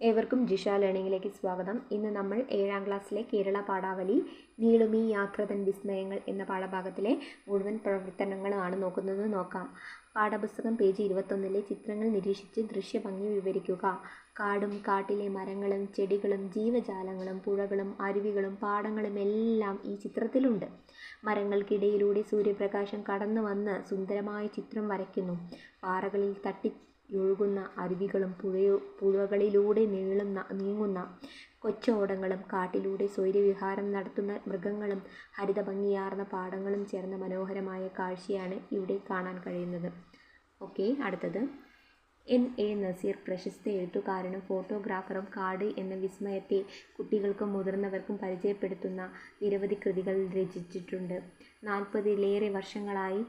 ഏവർക്കും ജിഷ ലേണിംഗിലേക്ക് സ്വാഗതം. ഇന്ന് നമ്മൾ ഏഴാം ക്ലാസ്സിലെ കേരള പാഠാവലി നീളുമീ യാത്രതൻ വിസ്മയങ്ങൾ എന്ന പാഠഭാഗത്തിലെ മുഴുവൻ പ്രവർത്തനങ്ങളാണ് നോക്കുന്നത് നോക്കാം. പാഠപുസ്തകം പേജ് ഇരുപത്തൊന്നിലെ ചിത്രങ്ങൾ നിരീക്ഷിച്ച് ദൃശ്യഭംഗി വിവരിക്കുക. കാടും കാട്ടിലെ മരങ്ങളും ചെടികളും ജീവജാലങ്ങളും പുഴകളും അരുവികളും പാടങ്ങളും എല്ലാം ഈ ചിത്രത്തിലുണ്ട്. മരങ്ങൾക്കിടയിലൂടെ സൂര്യപ്രകാശം കടന്നു വന്ന് സുന്ദരമായ ചിത്രം വരയ്ക്കുന്നു. പാറകളിൽ തട്ടി ഒഴുകുന്ന അരുവികളും പുഴയോ പുഴകളിലൂടെ നീളുന്ന നീങ്ങുന്ന കൊച്ചോടങ്ങളും കാട്ടിലൂടെ സ്വൈരവിഹാരം നടത്തുന്ന മൃഗങ്ങളും ഹരിതഭംഗിയാർന്ന പാടങ്ങളും ചേർന്ന മനോഹരമായ കാഴ്ചയാണ് ഇവിടെ കാണാൻ കഴിയുന്നത്. ഓക്കെ അടുത്തത്. എൻ. എ. നസീർ പ്രശസ്ത എഴുത്തുകാരനും ഫോട്ടോഗ്രാഫറും കാട് എന്ന വിസ്മയത്തെ കുട്ടികൾക്കും മുതിർന്നവർക്കും പരിചയപ്പെടുത്തുന്ന നിരവധി കൃതികൾ രചിച്ചിട്ടുണ്ട്. നാൽപ്പതിലേറെ വർഷങ്ങളായി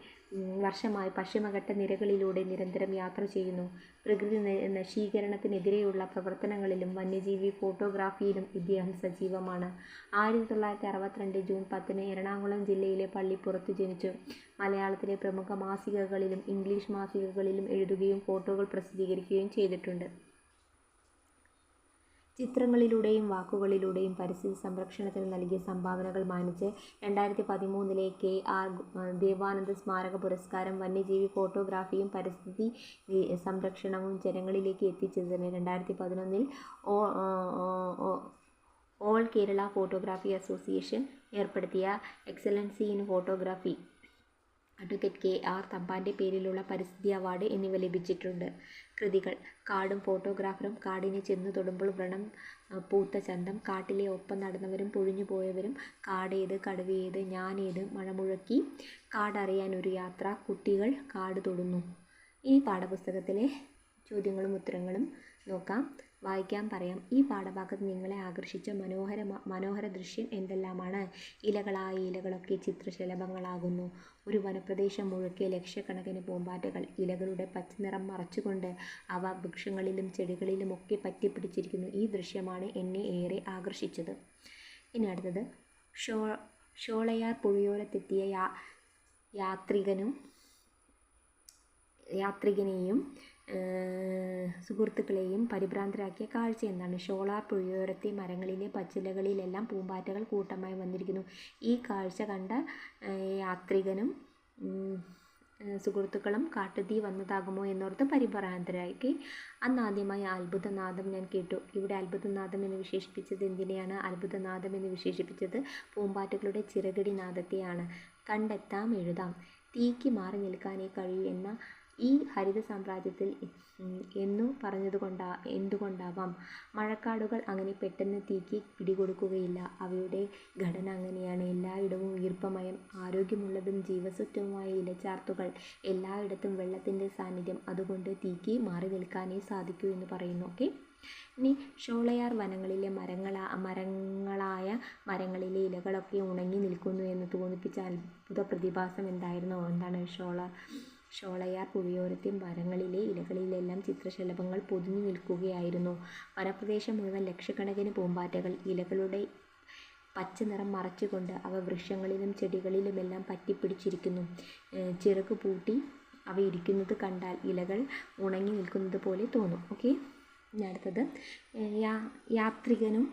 വർഷമായി പശ്ചിമഘട്ട നിരകളിലൂടെ നിരന്തരം യാത്ര ചെയ്യുന്നു. പ്രകൃതി നശീകരണത്തിനെതിരെയുള്ള പ്രവർത്തനങ്ങളിലും വന്യജീവി ഫോട്ടോഗ്രാഫിയിലും ഇദ്ദേഹം സജീവമാണ്. ആയിരത്തി തൊള്ളായിരത്തി അറുപത്തിരണ്ട് ജൂൺ പത്തിന് എറണാകുളം ജില്ലയിലെ പള്ളിപ്പുറത്ത് ജനിച്ചു. മലയാളത്തിലെ പ്രമുഖ മാസികകളിലും ഇംഗ്ലീഷ് മാസികകളിലും എഴുതുകയും ഫോട്ടോകൾ പ്രസിദ്ധീകരിക്കുകയും ചെയ്തിട്ടുണ്ട്. ചിത്രങ്ങളിലൂടെയും വാക്കുകളിലൂടെയും പരിസ്ഥിതി സംരക്ഷണത്തിന് നൽകിയ സംഭാവനകൾ മാനിച്ച് രണ്ടായിരത്തി പതിമൂന്നിലെ കെ ആർ ദേവാനന്ദ സ്മാരക പുരസ്കാരം വന്യജീവി ഫോട്ടോഗ്രാഫിയും പരിസ്ഥിതി സംരക്ഷണവും ജനങ്ങളിലേക്ക് എത്തിച്ചതിന് രണ്ടായിരത്തി പതിനൊന്നിൽ ഓൾ കേരള ഫോട്ടോഗ്രാഫി അസോസിയേഷൻ ഏർപ്പെടുത്തിയ excellency in photography. Advocate K R തമ്പാന്റെ പേരിലുള്ള പരിസ്ഥിതി അവാർഡ് എന്നിവ ലഭിച്ചിട്ടുണ്ട്. കൃതികൾ. കാടും ഫോട്ടോഗ്രാഫറും കാടിനെ ചെന്നു തൊടുമ്പോൾ വ്രണം പൂത്ത ചന്തം കാട്ടിലെ ഒപ്പം നടന്നവരും പൊഴിഞ്ഞു പോയവരും കാടേത് കടുവയേത് ഞാനേത് മഴമുഴക്കി കാടറിയാൻ ഒരു യാത്ര കുട്ടികൾ കാട് തൊടുന്നു. ഈ പാഠപുസ്തകത്തിലെ ചോദ്യങ്ങളും ഉത്തരങ്ങളും നോക്കാം. വായിക്കാൻ പറയാം. ഈ പാഠഭാഗത്ത് നിങ്ങളെ ആകർഷിച്ച മനോഹര മനോഹര ദൃശ്യം എന്തെല്ലാമാണ്? ഇലകളായ ഇലകളൊക്കെ ചിത്രശലഭങ്ങളാകുന്നു. ഒരു വനപ്രദേശം മുഴുക്കെ ലക്ഷക്കണക്കിന് പൂമ്പാറ്റകൾ ഇലകളുടെ പച്ചനിറം മറച്ചുകൊണ്ട് അവ വൃക്ഷങ്ങളിലും ചെടികളിലും ഒക്കെ പറ്റിപ്പിടിച്ചിരിക്കുന്നു. ഈ ദൃശ്യമാണ് എന്നെ ഏറെ ആകർഷിച്ചത്. ഇനി അടുത്തത്. ഷോ ഷോളയാർ പുഴയോരത്തെത്തിയ യാ യാത്രികനും യാത്രികനെയും സുഹൃത്തുക്കളെയും പരിഭ്രാന്തരാക്കിയ കാഴ്ച എന്താണ്? ഷോളാർ പുഴയോരത്തെ മരങ്ങളിലെ പച്ചിലകളിലെല്ലാം പൂമ്പാറ്റകൾ കൂട്ടമായി വന്നിരിക്കുന്നു. ഈ കാഴ്ച കണ്ട യാത്രികനും സുഹൃത്തുക്കളും കാട്ടുതീ വന്നതാകുമോ എന്നോർത്ത് പരിഭ്രാന്തരാക്കി. അന്ന് ആദ്യമായി അത്ഭുതനാദം ഞാൻ കേട്ടു. ഇവിടെ അത്ഭുതനാദം എന്ന് വിശേഷിപ്പിച്ചത് എന്തിനെയാണ്? അത്ഭുതനാദം എന്ന് വിശേഷിപ്പിച്ചത് പൂമ്പാറ്റകളുടെ ചിറകടി നാദത്തെയാണ്. കണ്ടെത്താം എഴുതാം. തീക്ക് മാറി നിൽക്കാനേ കഴിയൂ എന്ന ഈ ഹരിത സാമ്രാജ്യത്തിൽ എന്നു പറഞ്ഞതുകൊണ്ടാ എന്തുകൊണ്ടാവാം? മഴക്കാടുകൾ അങ്ങനെ പെട്ടെന്ന് തീക്ക് പിടികൊടുക്കുകയില്ല. അവയുടെ ഘടന അങ്ങനെയാണ്. എല്ലായിടവും ഈർപ്പമയം ആരോഗ്യമുള്ളതും ജീവസ്വത്വമായ ഇലച്ചാർത്തുകൾ എല്ലായിടത്തും വെള്ളത്തിന്റെ സാന്നിധ്യം. അതുകൊണ്ട് തീക്ക് മാറി നിൽക്കാനേ സാധിക്കൂ എന്ന് പറയുന്നു. ഓക്കെ? ഇനി ഷോളയാർ വനങ്ങളിലെ മരങ്ങളാ മരങ്ങളായ മരങ്ങളിലെ ഇലകളൊക്കെ ഉണങ്ങി നിൽക്കുന്നു എന്ന് തോന്നിപ്പിച്ച അത്ഭുത പ്രതിഭാസം എന്തായിരുന്നു? എന്താണ് ഷോള ഷോളയാർ പുഴയോരത്തെ മരങ്ങളിലെ ഇലകളിലെല്ലാം ചിത്രശലഭങ്ങൾ പൊതിഞ്ഞു നിൽക്കുകയായിരുന്നു. വനപ്രദേശം മുഴുവൻ ലക്ഷക്കണക്കിന് പൂമ്പാറ്റകൾ ഇലകളുടെ പച്ച നിറം മറച്ചുകൊണ്ട് അവ വൃക്ഷങ്ങളിലും ചെടികളിലുമെല്ലാം പറ്റിപ്പിടിച്ചിരിക്കുന്നു. ചിറക് പൂട്ടി അവ ഇരിക്കുന്നത് കണ്ടാൽ ഇലകൾ ഉണങ്ങി നിൽക്കുന്നത് പോലെ തോന്നും. ഓക്കെ? ഇനി അടുത്തത്. യാ യാത്രികനും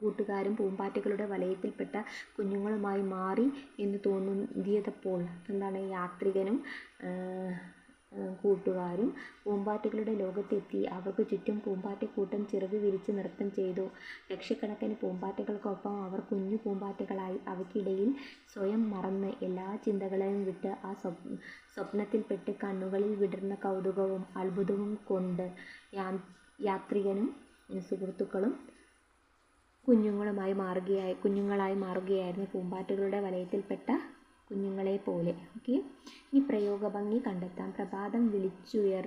കൂട്ടുകാരും പൂമ്പാറ്റകളുടെ വലയത്തിൽപ്പെട്ട കുഞ്ഞുങ്ങളുമായി മാറി എന്ന് തോന്നിയതപ്പോൾ എന്താണ് യാത്രികനും കൂട്ടുകാരും പൂമ്പാറ്റകളുടെ ലോകത്തെത്തി. അവർക്ക് ചുറ്റും പൂമ്പാറ്റക്കൂട്ടം ചിറക് വിരിച്ച് നൃത്തം ചെയ്തു. ലക്ഷക്കണക്കിന് പൂമ്പാറ്റകൾക്കൊപ്പം അവർ കുഞ്ഞു പൂമ്പാറ്റകളായി. അവയ്ക്കിടയിൽ സ്വയം മറന്ന് എല്ലാ ചിന്തകളെയും വിട്ട് ആ സ്വപ് സ്വപ്നത്തിൽപ്പെട്ട് കണ്ണുകളിൽ വിടർന്ന കൗതുകവും അത്ഭുതവും കൊണ്ട് യാ യാത്രികനും സുഹൃത്തുക്കളും കുഞ്ഞുങ്ങളുമായി മാറുകയായി കുഞ്ഞുങ്ങളായി മാറുകയായിരുന്നു പൂമ്പാറ്റകളുടെ വലയത്തിൽപ്പെട്ട കുഞ്ഞുങ്ങളെ പോലെ. ഓക്കെ ഈ പ്രയോഗഭംഗി കണ്ടെത്താം. പ്രഭാതം വിളിച്ചുയർ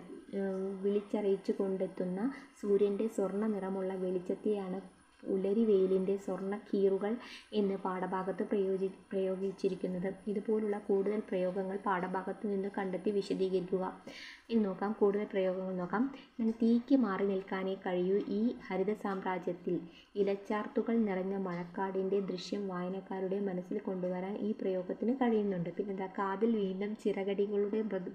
വിളിച്ചറിയിച്ചു കൊണ്ടെത്തുന്ന സൂര്യന്റെ സ്വർണ നിറമുള്ള വെളിച്ചത്തെയാണ് പുലരി വെയിലിന്റെ സ്വർണക്കീറുകൾ എന്ന് പാഠഭാഗത്ത് പ്രയോജി പ്രയോഗിച്ചിരിക്കുന്നത്. ഇതുപോലുള്ള കൂടുതൽ പ്രയോഗങ്ങൾ പാഠഭാഗത്ത് നിന്ന് കണ്ടെത്തി വിശദീകരിക്കുക. ഇനി നോക്കാം കൂടുതൽ പ്രയോഗങ്ങൾ നോക്കാം. തീക്ക് മാറി നിൽക്കാനേ കഴിയൂ. ഈ ഹരിത സാമ്രാജ്യത്തിൽ ഇലച്ചാർത്തുകൾ നിറഞ്ഞ മഴക്കാടിന്റെ ദൃശ്യം വായനക്കാരുടെ മനസ്സിൽ കൊണ്ടുവരാൻ ഈ പ്രയോഗത്തിന് കഴിയുന്നുണ്ട്. പിന്നെന്താ കാതിൽ വീണ്ടും ചിറകടികളുടെ മൃദു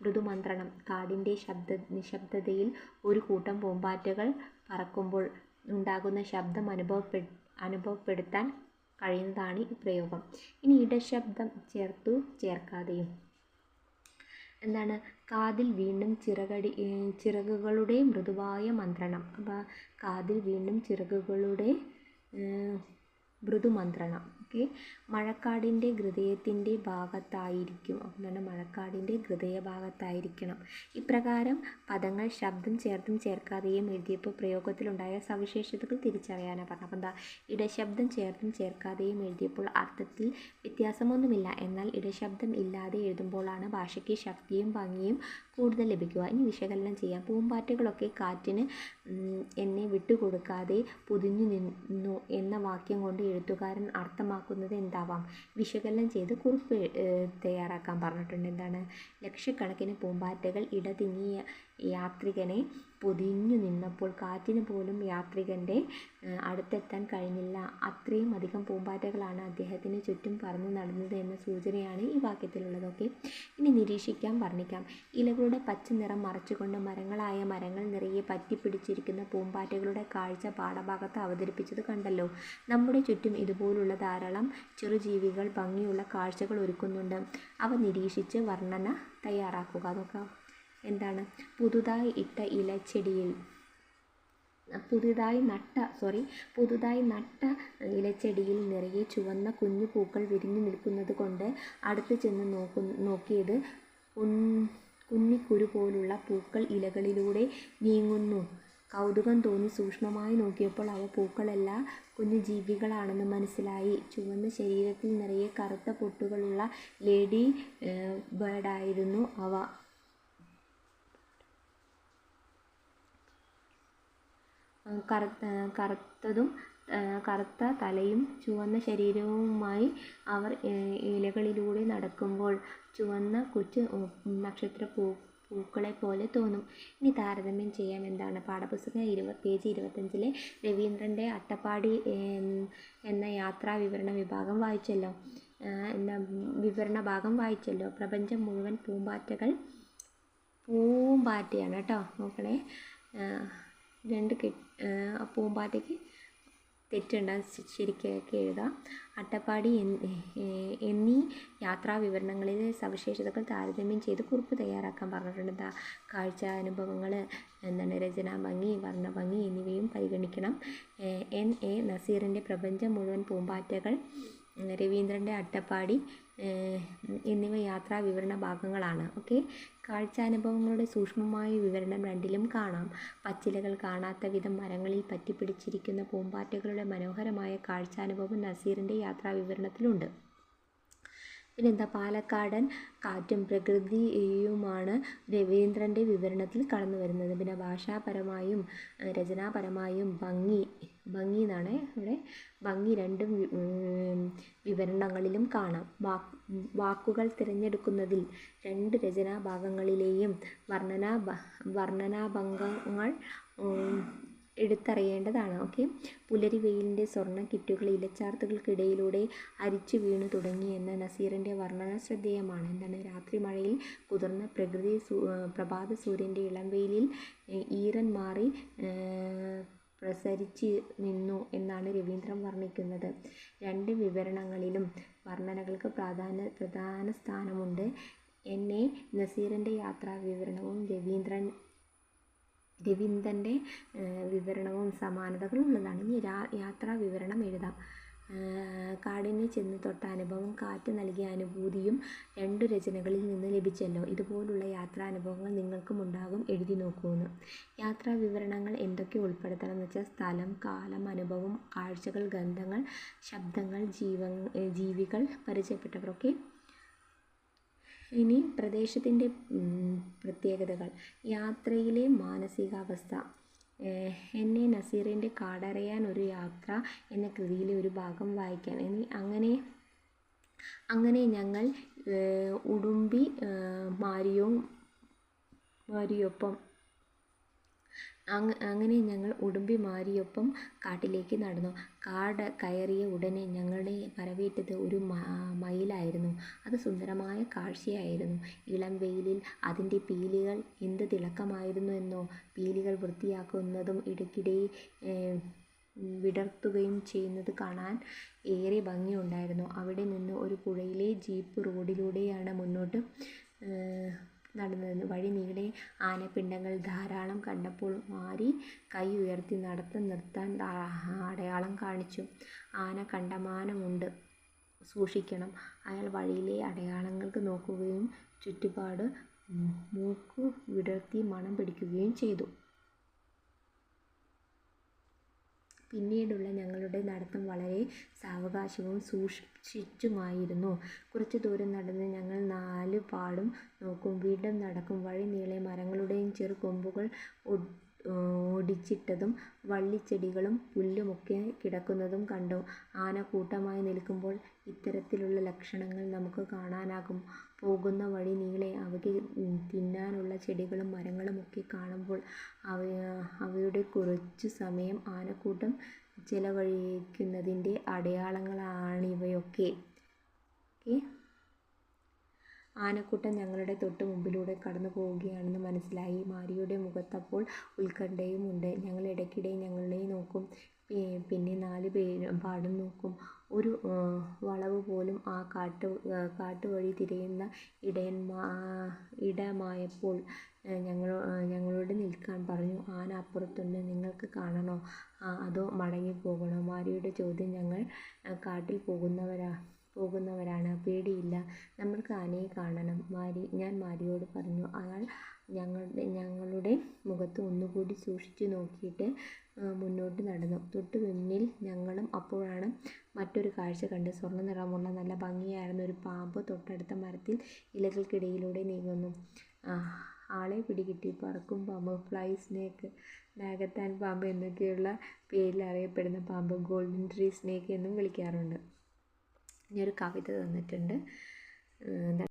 മൃദുമന്ത്രണം. കാടിന്റെ ശബ്ദ നിശബ്ദതയിൽ ഒരു കൂട്ടം പൂമ്പാറ്റകൾ പറക്കുമ്പോൾ ഉണ്ടാകുന്ന ശബ്ദം അനുഭവപ്പെ അനുഭവപ്പെടുത്താൻ കഴിയുന്നതാണ് ഈ പ്രയോഗം. ഇനി ഇടശബ്ദം ചേർത്തു ചേർക്കാതെയും. എന്താണ്? കാതിൽ വീണ്ടും ചിറകടി ചിറകുകളുടെ മൃദുവായ മന്ത്രണം. അപ്പോൾ കാതിൽ വീണ്ടും ചിറകുകളുടെ മൃദുമന്ത്രണം ഓക്കെ? മഴക്കാടിന്റെ ഹൃദയത്തിന്റെ ഭാഗത്തായിരിക്കും. എന്താണ് മഴക്കാടിന്റെ ഹൃദയ ഭാഗത്തായിരിക്കണം ഇപ്രകാരം പദങ്ങൾ ശബ്ദം ചേർത്തും ചേർക്കാതെയും എഴുതിയപ്പോൾ പ്രയോഗത്തിലുണ്ടായ സവിശേഷതകൾ തിരിച്ചറിയാനാണ് പറഞ്ഞത്. അപ്പോൾ എന്താ? ഇടശബ്ദം ചേർത്തും ചേർക്കാതെയും എഴുതിയപ്പോൾ അർത്ഥത്തിൽ വ്യത്യാസമൊന്നുമില്ല. എന്നാൽ ഇടശബ്ദം ഇല്ലാതെ എഴുതുമ്പോഴാണ് ഭാഷയ്ക്ക് ശക്തിയും ഭംഗിയും കൂടുതൽ ലഭിക്കുക. ഇനി വിശകലനം ചെയ്യാം. പൂമ്പാറ്റകളൊക്കെ കാറ്റിന് എന്നെ വിട്ടുകൊടുക്കാതെ പൊതിഞ്ഞു നിന്നു എന്ന വാക്യം കൊണ്ട് എഴുത്തുകാരൻ അർത്ഥമാക്കുന്നത് എന്താവാം? വിശകലനം ചെയ്ത് കുറിപ്പ് തയ്യാറാക്കാൻ പറഞ്ഞിട്ടുണ്ട്. എന്താണ്? ലക്ഷക്കണക്കിന് പൂമ്പാറ്റകൾ ഇടതിങ്ങിയ യാത്രികനെ പൊതിഞ്ഞു നിന്നപ്പോൾ കാറ്റിന് പോലും യാത്രികന്റെ അടുത്തെത്താൻ കഴിഞ്ഞില്ല. അത്രയും അധികം പൂമ്പാറ്റകളാണ് അദ്ദേഹത്തിന് ചുറ്റും പറന്നു നടന്നത് എന്ന സൂചനയാണ് ഈ വാക്യത്തിലുള്ളത്. ഓക്കെ? ഇനി നിരീക്ഷിക്കാം വർണിക്കാം. ഇലകളുടെ പച്ച നിറം മറച്ചുകൊണ്ട് മരങ്ങളായ മരങ്ങൾ നിറയെ പറ്റിപ്പിടിച്ചിരിക്കുന്ന പൂമ്പാറ്റകളുടെ കാഴ്ച പാഠഭാഗത്ത് അവതരിപ്പിച്ചത് കണ്ടല്ലോ. നമ്മുടെ ചുറ്റും ഇതുപോലുള്ള ധാരാളം ചെറുജീവികൾ ഭംഗിയുള്ള കാഴ്ചകൾ ഒരുക്കുന്നുണ്ട്. അവ നിരീക്ഷിച്ച് വർണന തയ്യാറാക്കുക. നോക്കാം എന്താണ്? പുതുതായി ഇട്ട ഇലച്ചെടിയിൽ പുതുതായി നട്ട സോറി പുതുതായി നട്ട ഇലച്ചെടിയിൽ നിറയെ ചുവന്ന കുഞ്ഞു പൂക്കൾ വിരിഞ്ഞു നിൽക്കുന്നത് കൊണ്ട് അടുത്ത് ചെന്ന് നോക്കു നോക്കിയത് കുന്നിക്കുരു പോലുള്ള പൂക്കൾ ഇലകളിലൂടെ നീങ്ങുന്നു. കൗതുകം തോന്നി സൂക്ഷ്മമായി നോക്കിയപ്പോൾ അവ പൂക്കളല്ല കുഞ്ഞു ജീവികളാണെന്ന് മനസ്സിലായി. ചുവന്ന ശരീരത്തിൽ നിറയെ കറുത്ത പൊട്ടുകളുള്ള ലേഡി ബേർഡായിരുന്നു അവ. കറുത്ത കറുത്തതും കറുത്ത തലയും ചുവന്ന ശരീരവുമായി അവർ ഇലകളിലൂടെ നടക്കുമ്പോൾ ചുവന്ന കൊച്ചു നക്ഷത്ര പൂ പൂക്കളെ പോലെ തോന്നും. ഇനി താരതമ്യം ചെയ്യാം എന്താണ്. പാഠപുസ്തകം ഇരുപ പേജ് ഇരുപത്തഞ്ചിലെ രവീന്ദ്രന്റെ അട്ടപ്പാടി എന്ന യാത്രാ വിവരണ വിഭാഗം വായിച്ചല്ലോ. എന്താ വിവരണ ഭാഗം വായിച്ചല്ലോ. പ്രപഞ്ചം മുഴുവൻ പൂമ്പാറ്റകൾ പൂമ്പാറ്റയാണ് കേട്ടോ. നോക്കണേ. രണ്ട് കെ പൂമ്പാറ്റയ്ക്ക് തെറ്റുണ്ട് ശരിക്കൊക്കെ എഴുതാം. അട്ടപ്പാടി എന്നീ യാത്രാ വിവരണങ്ങളിലെ സവിശേഷതകൾ താരതമ്യം ചെയ്ത് കുറിപ്പ് തയ്യാറാക്കാൻ പറഞ്ഞിട്ടുണ്ട്. എന്താ കാഴ്ച അനുഭവങ്ങൾ എന്താണ് രചനാ ഭംഗി വർണഭംഗി എന്നിവയും പരിഗണിക്കണം. എൻ എ നസീറിന്റെ പ്രപഞ്ചം മുഴുവൻ പൂമ്പാറ്റകൾ രവീന്ദ്രന്റെ അട്ടപ്പാടി എന്നിവ യാത്രാ വിവരണ ഭാഗങ്ങളാണ്. ഓക്കെ? കാഴ്ചാനുഭവങ്ങളുടെ സൂക്ഷ്മമായ വിവരണം രണ്ടിലും കാണാം. പച്ചിലകൾ കാണാത്ത വിധം മരങ്ങളിൽ പറ്റിപ്പിടിച്ചിരിക്കുന്ന പൂമ്പാറ്റകളുടെ മനോഹരമായ കാഴ്ചാനുഭവം നസീറിന്റെ യാത്രാ വിവരണത്തിലുണ്ട് പിന്നെന്താ? പാലക്കാടൻ കാറ്റും പ്രകൃതിയുമാണ് രവീന്ദ്രന്റെ വിവരണത്തിൽ കടന്നു വരുന്നത് പിന്നെ ഭാഷാപരമായും രചനാപരമായും ഭംഗി ഭംഗി എന്നാണ് ഇവിടെ. ഭംഗി രണ്ടും വിവരണങ്ങളിലും കാണാം. വാക്കുകൾ തിരഞ്ഞെടുക്കുന്നതിൽ രണ്ട് രചനാഭാഗങ്ങളിലെയും വർണനാ വർണനാഭംഗങ്ങൾ എടുത്തറിയേണ്ടതാണ്. ഓക്കെ. പുലരി വെയിലിന്റെ സ്വർണ കിറ്റുകൾ ഇലച്ചാർത്തുകൾക്കിടയിലൂടെ അരിച്ചു വീണു തുടങ്ങി എന്ന നസീറിന്റെ വർണന ശ്രദ്ധേയമാണ്. എന്താണ്? രാത്രി മഴയിൽ കുതിർന്ന പ്രകൃതി പ്രഭാത സൂര്യന്റെ ഇളം വെയിലിൽ പ്രസരിച്ച് നിന്നു എന്നാണ് രവീന്ദ്രൻ വർണിക്കുന്നത്. രണ്ട് വിവരണങ്ങളിലും വർണനകൾക്ക് പ്രാധാന്യ പ്രധാന സ്ഥാനമുണ്ട്. എന്നെ നസീറിന്റെ യാത്രാ വിവരണവും രവീന്ദ്രൻ രവീന്ദ്രന്റെ വിവരണവും സമാനതകളുള്ളതാണ്. ഇനി യാത്രാ വിവരണം എഴുതാം. കാടിനെ ചെന്ന് തൊട്ട അനുഭവം കാറ്റ് നൽകിയ അനുഭൂതിയും രണ്ടു രചനകളിൽ നിന്ന് ലഭിച്ചല്ലോ. ഇതുപോലുള്ള യാത്രാനുഭവങ്ങൾ നിങ്ങൾക്കും ഉണ്ടാകും എഴുതി നോക്കൂന്ന്. യാത്രാ വിവരണങ്ങൾ എന്തൊക്കെ ഉൾപ്പെടുത്തണം എന്ന് വെച്ചാൽ സ്ഥലം കാലം അനുഭവം കാഴ്ചകൾ ഗന്ധങ്ങൾ ശബ്ദങ്ങൾ ജീവ ജീവികൾ പരിചയപ്പെട്ടവരൊക്കെ. ഇനി പ്രദേശത്തിന്റെ പ്രത്യേകതകൾ. യാത്രയിലെ മാനസികാവസ്ഥ. എന്നെ നസീറിന്റെ കാടറിയാൻ ഒരു യാത്ര എന്ന കൃതിയിലെ ഒരു ഭാഗം വായിക്കാൻ. ഇനി അങ്ങനെ അങ്ങനെ ഞങ്ങൾ ഉടുമ്പി മാരിയോ മാരിയൊപ്പം അങ്ങനെ ഞങ്ങൾ ഉടുമ്പി മാരിയൊപ്പം കാട്ടിലേക്ക് നടന്നു. കാട് കയറിയ ഉടനെ ഞങ്ങളുടെ വരവേറ്റത് ഒരു അത് സുന്ദരമായ കാഴ്ചയായിരുന്നു. ഇളം വെയിലിൽ അതിന്റെ പീലികൾ എന്ത് തിളക്കമായിരുന്നു എന്നോ പീലികൾ വൃത്തിയാക്കുന്നതും ഇടയ്ക്കിടെ വിടർത്തുകയും ചെയ്യുന്നത് കാണാൻ ഏറെ ഭംഗിയുണ്ടായിരുന്നു. അവിടെ നിന്ന് ഒരു പുഴയിലെ ജീപ്പ് റോഡിലൂടെയാണ് മുന്നോട്ട് നടന്നത്. വഴി നീളെ ആനപ്പിണ്ടങ്ങൾ ധാരാളം കണ്ടപ്പോൾ മാരി കൈ ഉയർത്തി നടത്തം നിർത്താൻ അടയാളം കാണിച്ചു. ആന കണ്ടമാനമുണ്ട്. സൂക്ഷിക്കണം. അയാൾ വഴിയിലെ അടയാളങ്ങൾക്ക് നോക്കുകയും ചുറ്റുപാട് മൂക്ക് വിടർത്തി മണം പിടിക്കുകയും ചെയ്തു. പിന്നീടുള്ള ഞങ്ങളുടെ നടത്തം വളരെ സാവകാശവും സൂക്ഷിച്ചുമായിരുന്നു. കുറച്ച് ദൂരം നടന്ന് ഞങ്ങൾ നാല് പാടും നോക്കും. വീണ്ടും നടക്കും. വഴി നീളെ മരങ്ങളുടെയും ചെറുകൊമ്പുകൾ ഒടിച്ചിട്ടതും വള്ളിച്ചെടികളും പുല്ലുമൊക്കെ കിടക്കുന്നതും കണ്ടു. ആന കൂട്ടമായി നിൽക്കുമ്പോൾ ഇത്തരത്തിലുള്ള ലക്ഷണങ്ങൾ നമുക്ക് കാണാനാകും. പോകുന്ന വഴി നീളെ അവയ്ക്ക് തിന്നാനുള്ള ചെടികളും മരങ്ങളുമൊക്കെ കാണുമ്പോൾ അവയുടെ കുറച്ചു സമയം ആനക്കൂട്ടം ചിലവഴിക്കുന്നതിന്റെ അടയാളങ്ങളാണിവയൊക്കെ. ആനക്കൂട്ടം ഞങ്ങളുടെ തൊട്ട് മുമ്പിലൂടെ കടന്നു പോവുകയാണെന്ന് മനസ്സിലായി. മാരിയുടെ മുഖത്തപ്പോൾ ഉണ്ട്. ഞങ്ങൾ ഇടയ്ക്കിടെ ഞങ്ങളെ നോക്കും. പിന്നെ നാല് പേരും പാടും നോക്കും. ഒരു വളവ് പോലും ആ കാട്ട് കാട്ടുവഴി തിരയുന്ന ഇടയന്മാ ഇടമായപ്പോൾ ഞങ്ങൾ ഞങ്ങളോട് നിൽക്കാൻ പറഞ്ഞു. ആന അപ്പുറത്തുണ്ട്. നിങ്ങൾക്ക് കാണണോ? അതോ മടങ്ങി പോകണോ മാരിയുടെ ചോദ്യം ഞങ്ങൾ കാട്ടിൽ പോകുന്നവരാ പോകുന്നവരാണ്. പേടിയില്ല. നമ്മൾക്ക് ആനയെ കാണണം. മാരി ഞാൻ മാരിയോട് പറഞ്ഞു അയാൾ ഞങ്ങളുടെ ഞങ്ങളുടെ മുഖത്ത് ഒന്നുകൂടി സൂക്ഷിച്ചു നോക്കിയിട്ട് മുന്നോട്ട് നടന്നു. തൊട്ടു പിന്നിൽ ഞങ്ങളും അപ്പോഴാണ് മറ്റൊരു കാഴ്ച കണ്ട്. സ്വർണ നിറമുള്ള നല്ല ഭംഗിയായിരുന്ന ഒരു പാമ്പ് തൊട്ടടുത്ത മരത്തിൽ ഇലകൾക്കിടയിലൂടെ നീങ്ങുന്നു. ആളെ പിടികിട്ടി. പറക്കും പാമ്പ്. Fly snake. നാഗത്താൻ പാമ്പ് എന്നൊക്കെയുള്ള പേരിൽ അറിയപ്പെടുന്ന പാമ്പ്. ഗോൾഡൻ ട്രീ സ്നേക്ക് എന്നും വിളിക്കാറുണ്ട്. ഇനി ഒരു കവിത തന്നിട്ടുണ്ട്.